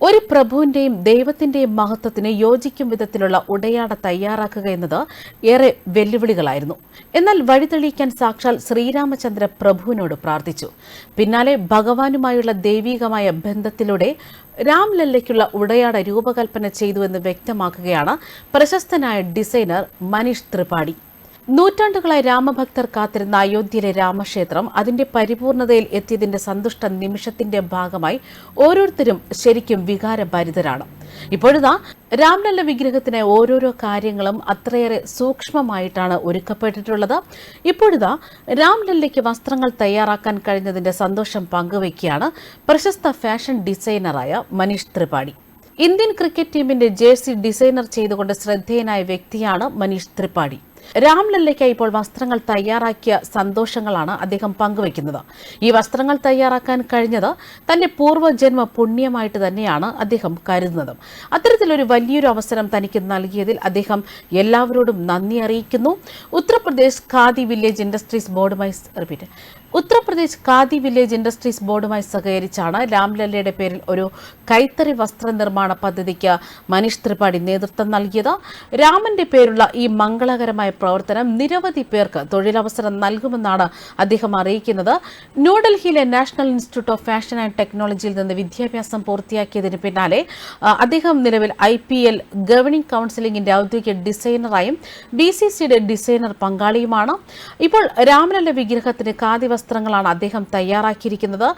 ഒരു പ്രഭുവിന്റെയും ദൈവത്തിന്റെയും മഹത്വത്തിന് യോജിക്കും വിധത്തിലുള്ള ഉടയാട തയ്യാറാക്കുക എന്നത് ഏറെ വെല്ലുവിളികളായിരുന്നു. എന്നാൽ വഴിതെളിയിക്കാൻ സാക്ഷാൽ ശ്രീരാമചന്ദ്ര പ്രഭുവിനോട് പ്രാർത്ഥിച്ചു. പിന്നാലെ ഭഗവാനുമായുള്ള ദൈവീകമായ ബന്ധത്തിലൂടെ രാംലല്ലയ്ക്കുള്ള ഉടയാട രൂപകൽപ്പന ചെയ്തുവെന്ന് വ്യക്തമാക്കുകയാണ് പ്രശസ്തനായ ഡിസൈനർ മനീഷ് ത്രിപാഠി. നൂറ്റാണ്ടുകളായി രാമഭക്തർ കാത്തിരുന്ന അയോധ്യയിലെ രാമക്ഷേത്രം അതിന്റെ പരിപൂർണതയിൽ എത്തിയതിന്റെ സന്തുഷ്ട നിമിഷത്തിന്റെ ഭാഗമായി ഓരോരുത്തരും ശരിക്കും വികാരഭരിതരാണ്. ഇപ്പോഴിതാ രാംലല്ല വിഗ്രഹത്തിന് ഓരോരോ കാര്യങ്ങളും അത്രയേറെ സൂക്ഷ്മമായിട്ടാണ് ഒരുക്കപ്പെട്ടിട്ടുള്ളത്. ഇപ്പോഴിതാ രാംലല്ലയ്ക്ക് വസ്ത്രങ്ങൾ തയ്യാറാക്കാൻ കഴിഞ്ഞതിന്റെ സന്തോഷം പങ്കുവയ്ക്കുകയാണ് പ്രശസ്ത ഫാഷൻ ഡിസൈനറായ മനീഷ് ത്രിപാഠി. ഇന്ത്യൻ ക്രിക്കറ്റ് ടീമിന്റെ ജേഴ്സി ഡിസൈനർ ചെയ്തുകൊണ്ട് ശ്രദ്ധേയനായ വ്യക്തിയാണ് മനീഷ് ത്രിപാഠി. രാംലല്ലയ്ക്കായി ഇപ്പോൾ വസ്ത്രങ്ങൾ തയ്യാറാക്കിയ സന്തോഷങ്ങളാണ് അദ്ദേഹം പങ്കുവയ്ക്കുന്നത്. ഈ വസ്ത്രങ്ങൾ തയ്യാറാക്കാൻ കഴിഞ്ഞത് തന്റെ പൂർവജന്മ പുണ്യമായിട്ട് തന്നെയാണ് അദ്ദേഹം കരുതുന്നത്. അത്തരത്തിലൊരു വലിയൊരു അവസരം തനിക്ക് നൽകിയതിൽ അദ്ദേഹം എല്ലാവരോടും നന്ദി അറിയിക്കുന്നു. ഉത്തർപ്രദേശ് ഖാദി വില്ലേജ് ഇൻഡസ്ട്രീസ് ബോർഡുമായി repeat. Uttar Pradesh khadi village industries ബോർഡുമായി സഹകരിച്ചാണ് രാംലല്ലയുടെ പേരിൽ ഒരു കൈത്തറി വസ്ത്ര നിർമ്മാണ പദ്ധതിക്ക് മനീഷ് ത്രിപാഠി നേതൃത്വം നൽകിയത്. രാമന്റെ പേരുള്ള ഈ മംഗളകരമായ പ്രവർത്തനം നിരവധി പേർക്ക് തൊഴിലവസരം നൽകുമെന്നാണ് അദ്ദേഹം അറിയിക്കുന്നത്. ന്യൂഡൽഹിയിലെ national institute of fashion and ടെക്നോളജിയിൽ നിന്ന് വിദ്യാഭ്യാസം പൂർത്തിയാക്കിയതിന് പിന്നാലെ അദ്ദേഹം നിലവിൽ ഐ പി എൽ ഗവേണിംഗ് കൌൺസിലിംഗിന്റെ ഔദ്യോഗിക ഡിസൈനറായും ബി സി സിയുടെ ഡിസൈനർ പങ്കാളിയുമാണ്. ഇപ്പോൾ രാമലല്ല വിഗ്രഹത്തിന് ഖാദി വസ്ത്രങ്ങളാണ് അദ്ദേഹം തയ്യാറാക്കിയിരിക്കുന്നത്.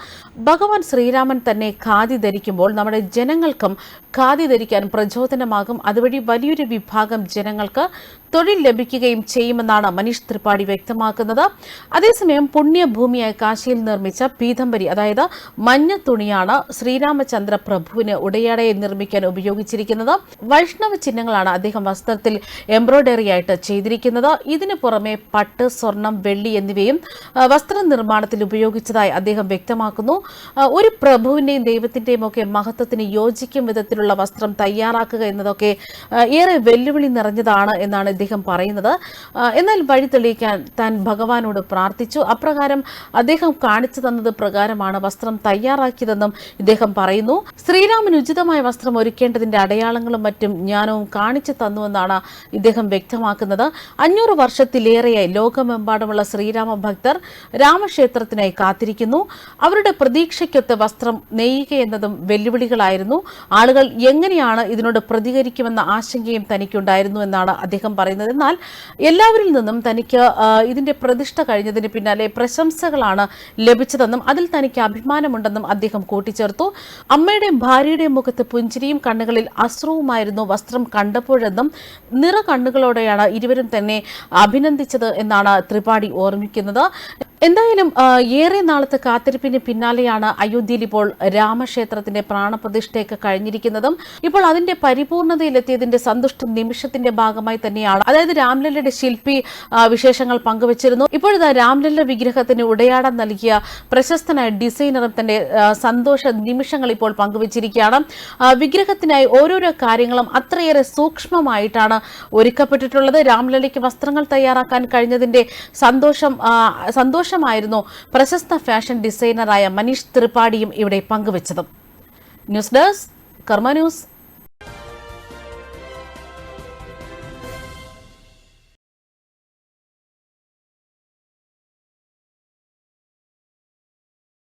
ഭഗവാൻ ശ്രീരാമൻ തന്നെ ഖാദി ധരിക്കുമ്പോൾ നമ്മുടെ ജനങ്ങൾക്കും ഖാദി ധരിക്കാൻ പ്രചോദനമാകും. അതുവഴി വലിയൊരു വിഭാഗം ജനങ്ങൾക്ക് തൊഴിൽ ലഭിക്കുകയും ചെയ്യുമെന്നാണ് മനീഷ് ത്രിപാഠി വ്യക്തമാക്കുന്നത്. അതേസമയം പുണ്യഭൂമിയായ കാശിയിൽ നിർമ്മിച്ച പീതംബരി അതായത് മഞ്ഞ തുണിയാണ് ശ്രീരാമചന്ദ്ര പ്രഭുവിന് ഉടയാടയെ നിർമ്മിക്കാൻ ഉപയോഗിച്ചിരിക്കുന്നത്. വൈഷ്ണവ ചിഹ്നങ്ങളാണ് അദ്ദേഹം വസ്ത്രത്തിൽ എംബ്രോയ്ഡറി ആയിട്ട് ചെയ്തിരിക്കുന്നത്. ഇതിനു പുറമെ പട്ട് സ്വർണം വെള്ളി എന്നിവയും ആ, വസ്ത്രനിർമ്മാണത്തിൽ ഉപയോഗിച്ചതായി അദ്ദേഹം വ്യക്തമാക്കുന്നു. ഒരു പ്രഭുവിന്റെയും ദൈവത്തിന്റെയും ഒക്കെ മഹത്വത്തിന് യോജിക്കും വിധത്തിലുള്ള വസ്ത്രം തയ്യാറാക്കുക എന്നതൊക്കെ ഏറെ വെല്ലുവിളി നിറഞ്ഞതാണ് എന്നാണ് ഇദ്ദേഹം പറയുന്നത്. എന്നാൽ വഴി തെളിയിക്കാൻ താൻ ഭഗവാനോട് പ്രാർത്ഥിച്ചു. അപ്രകാരം അദ്ദേഹം കാണിച്ചു തന്നത് പ്രകാരമാണ് വസ്ത്രം തയ്യാറാക്കിയതെന്നും ഇദ്ദേഹം പറയുന്നു. ശ്രീരാമന് ഉചിതമായ വസ്ത്രം ഒരുക്കേണ്ടതിന്റെ അടയാളങ്ങളും മറ്റും ജ്ഞാനവും കാണിച്ചു തന്നുവെന്നാണ് ഇദ്ദേഹം വ്യക്തമാക്കുന്നത്. അഞ്ഞൂറ് വർഷത്തിലേറെയായി ലോകമെമ്പാടുമുള്ള ശ്രീരാമ ഭക്തർ രാമക്ഷേത്രത്തിനായി കാത്തിരിക്കുന്നു. അവരുടെ പ്രതീക്ഷയ്ക്കൊത്ത് വസ്ത്രം നെയ്യുക എന്നതും വെല്ലുവിളികളായിരുന്നു. ആളുകൾ എങ്ങനെയാണ് ഇതിനോട് പ്രതികരിക്കുമെന്ന ആശങ്കയും തനിക്കുണ്ടായിരുന്നു എന്നാണ് അദ്ദേഹം പറയുന്നത്. എന്നാൽ എല്ലാവരിൽ നിന്നും തനിക്ക് ഇതിന്റെ പ്രതിഷ്ഠ കഴിഞ്ഞതിന് പിന്നാലെ പ്രശംസകളാണ് ലഭിച്ചതെന്നും അതിൽ തനിക്ക് അഭിമാനമുണ്ടെന്നും അദ്ദേഹം കൂട്ടിച്ചേർത്തു. അമ്മയുടെയും ഭാര്യയുടെയും മുഖത്ത് പുഞ്ചിരിയും കണ്ണുകളിൽ അശ്രുവുമായിരുന്നു വസ്ത്രം കണ്ടപ്പോഴെന്നും നിറ കണ്ണുകളോടെയാണ് ഇരുവരും തന്നെ അഭിനന്ദിച്ചത് എന്നാണ് ത്രിപാഠി ഓർമ്മിക്കുന്നത്. എന്തായാലും ഏറെ നാളത്തെ കാത്തിരിപ്പിന് പിന്നാലെയാണ് അയോധ്യയിൽ ഇപ്പോൾ രാമക്ഷേത്രത്തിന്റെ പ്രാണപ്രതിഷ്ഠയൊക്കെ കഴിഞ്ഞിരിക്കുന്നതും. ഇപ്പോൾ അതിന്റെ പരിപൂർണതയിലെത്തിയതിന്റെ സന്തുഷ്ട നിമിഷത്തിന്റെ ഭാഗമായി തന്നെയാണ്. അതായത് രാംലല്ലയുടെ ശില്പി വിശേഷങ്ങൾ പങ്കുവച്ചിരുന്നു. ഇപ്പോഴത്തെ രാംലല്ല വിഗ്രഹത്തിന് ഉടയാടം നൽകിയ പ്രശസ്തനായ ഡിസൈനറും തന്റെ സന്തോഷ നിമിഷങ്ങൾ ഇപ്പോൾ പങ്കുവച്ചിരിക്കുകയാണ്. വിഗ്രഹത്തിനായി ഓരോരോ കാര്യങ്ങളും അത്രയേറെ സൂക്ഷ്മമായിട്ടാണ് ഒരുക്കപ്പെട്ടിട്ടുള്ളത്. രാംലല്ലയ്ക്ക് വസ്ത്രങ്ങൾ തയ്യാറാക്കാൻ കഴിഞ്ഞതിന്റെ സന്തോഷം ആ, സന്തോഷമായിരുന്നു പ്രശസ്ത ഫാഷൻ ഡിസൈനറായ മനീഷ് ത്രിപാഠിയും ഇവിടെ പങ്കുവച്ചത്. News desk Karma news.